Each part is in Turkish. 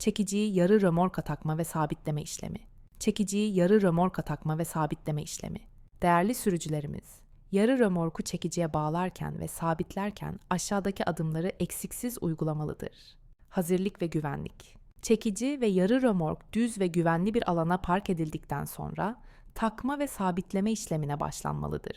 Çekiciyi yarı römorka takma ve sabitleme işlemi. Çekiciyi yarı römorka takma ve sabitleme işlemi. Değerli sürücülerimiz, yarı römorku çekiciye bağlarken ve sabitlerken aşağıdaki adımları eksiksiz uygulamalıdır. Hazırlık ve güvenlik. Çekici ve yarı römork düz ve güvenli bir alana park edildikten sonra takma ve sabitleme işlemine başlanmalıdır.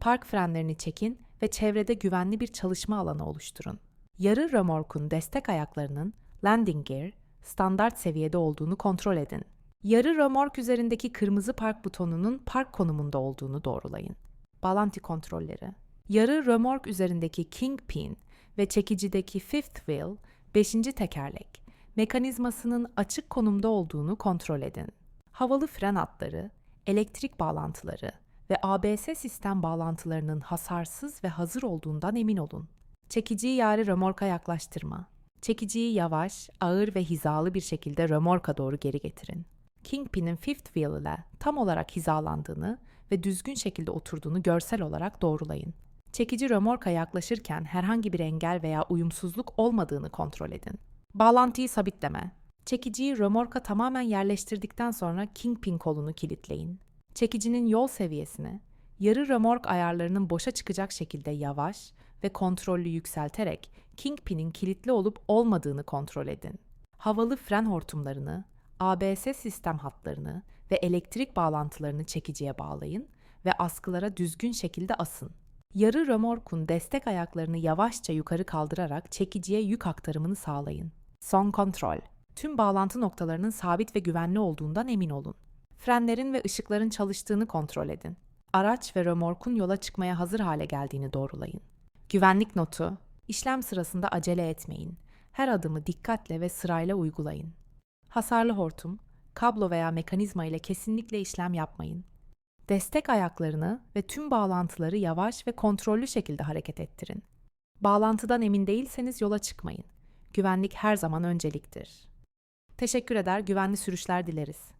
Park frenlerini çekin ve çevrede güvenli bir çalışma alanı oluşturun. Yarı römorkun destek ayaklarının landing gear standart seviyede olduğunu kontrol edin. Yarı römork üzerindeki kırmızı park butonunun park konumunda olduğunu doğrulayın. Bağlantı kontrolleri. Yarı römork üzerindeki kingpin ve çekicideki fifth wheel, 5. tekerlek, mekanizmasının açık konumda olduğunu kontrol edin. Havalı fren hatları, elektrik bağlantıları ve ABS sistem bağlantılarının hasarsız ve hazır olduğundan emin olun. Çekiciyi yarı römorka yaklaştırma. Çekiciyi yavaş, ağır ve hizalı bir şekilde römorka doğru geri getirin. Kingpin'in fifth wheel ile tam olarak hizalandığını ve düzgün şekilde oturduğunu görsel olarak doğrulayın. Çekici römorka yaklaşırken herhangi bir engel veya uyumsuzluk olmadığını kontrol edin. Bağlantıyı sabitleme. Çekiciyi römorka tamamen yerleştirdikten sonra Kingpin kolunu kilitleyin. Çekicinin yol seviyesini, yarı römork ayarlarının boşa çıkacak şekilde yavaş ve kontrollü yükselterek Kingpin'in kilitli olup olmadığını kontrol edin. Havalı fren hortumlarını, ABS sistem hatlarını ve elektrik bağlantılarını çekiciye bağlayın ve askılara düzgün şekilde asın. Yarı römorkun destek ayaklarını yavaşça yukarı kaldırarak çekiciye yük aktarımını sağlayın. Son kontrol. Tüm bağlantı noktalarının sabit ve güvenli olduğundan emin olun. Frenlerin ve ışıkların çalıştığını kontrol edin. Araç ve römorkun yola çıkmaya hazır hale geldiğini doğrulayın. Güvenlik notu. İşlem sırasında acele etmeyin. Her adımı dikkatle ve sırayla uygulayın. Hasarlı hortum, kablo veya mekanizma ile kesinlikle işlem yapmayın. Destek ayaklarını ve tüm bağlantıları yavaş ve kontrollü şekilde hareket ettirin. Bağlantıdan emin değilseniz yola çıkmayın. Güvenlik her zaman önceliktir. Teşekkür eder, güvenli sürüşler dileriz.